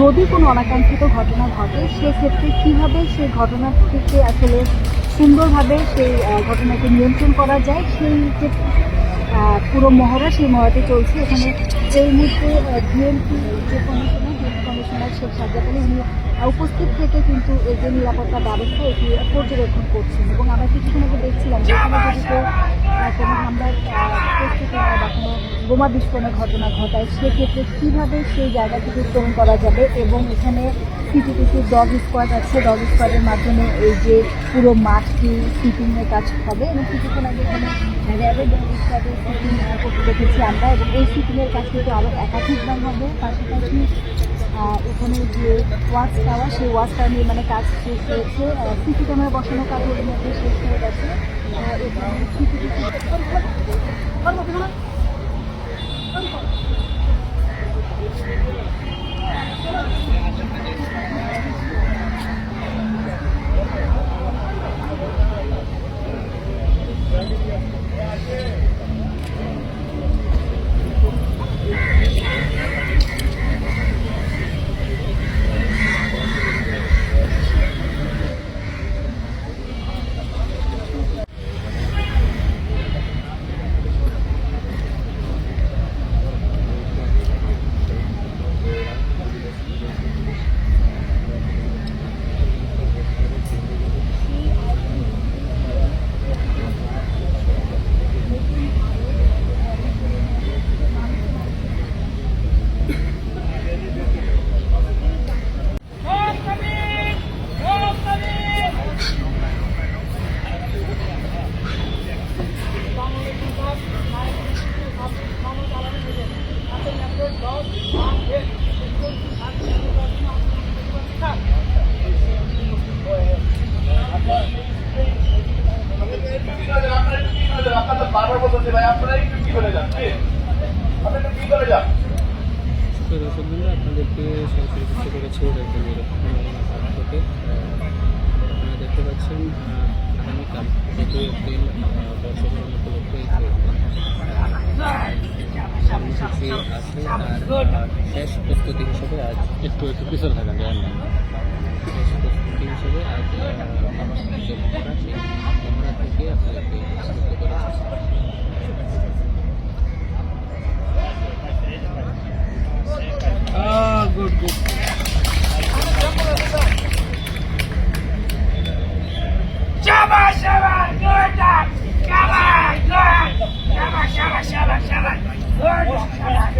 যদি কোনো অনাকাঙ্ক্ষিত ঘটনা ঘটে, সেক্ষেত্রে কীভাবে সেই ঘটনা থেকে আসলে সুন্দরভাবে সেই ঘটনাকে নিয়ন্ত্রণ করা যায়। সেই যে পুরো মহড়া, সেই মহড়াটি চলছে। এখানে এই মুহূর্তে বিএনপি যে commissioner BNP commissioner Sheikh Sajjad Ali, উনি উপস্থিত থেকে কিন্তু এই যে নিরাপত্তা ব্যবস্থা এটি পর্যবেক্ষণ করছেন। এবং আমরা কিছুক্ষণ আগে দেখছিলাম, যে এখানে যদি কেউ কোনো হামলার বোমা বিস্ফোরণের ঘটনা ঘটায়, সেক্ষেত্রে কীভাবে সেই জায়গা থেকে উত্তোলন করা যাবে এবং এখানে সিটিটিসি ডগ স্কোয়াড আছে, ডগ স্কোয়াডের মাধ্যমে এই যে পুরো মাঠটি সিটিংয়ের কাজ হবে এবং কিছুক্ষণ আগে এখানে র্যাবের ডগ স্কোয়াডের সিটিং করতে দেখেছি আমরা এবং এই সিটিংয়ের কাজ কিন্তু আরও একাধিকবার হবে। পাশাপাশি এখানে যে ওয়াচ টাওয়ার, সেই ওয়াচ টাওয়ার নির্মাণের কাজ শেষ হয়েছে। সিসি ক্যামেরা বসানোর কাজ মধ্যে শেষ হয়ে গেছে। এখানে দর্শক বন্ধু আপনাদেরকে সরাসরি যুক্ত করেছি থেকে আপনারা দেখতে পাচ্ছেন আগামীকাল চোদ্দই এপ্রিল বর্ষবরণ উপলক্ষে কর্মসূচি আছে আর শেষ প্রস্তুতি হিসেবে আজ একটু একটু পিছনে থাকেন শেষ প্রস্তুতি হিসেবে আজ মহড়া থেকে আপনাদেরকে করেছি গুড গুড। 下来，下来，下来，下来，下来。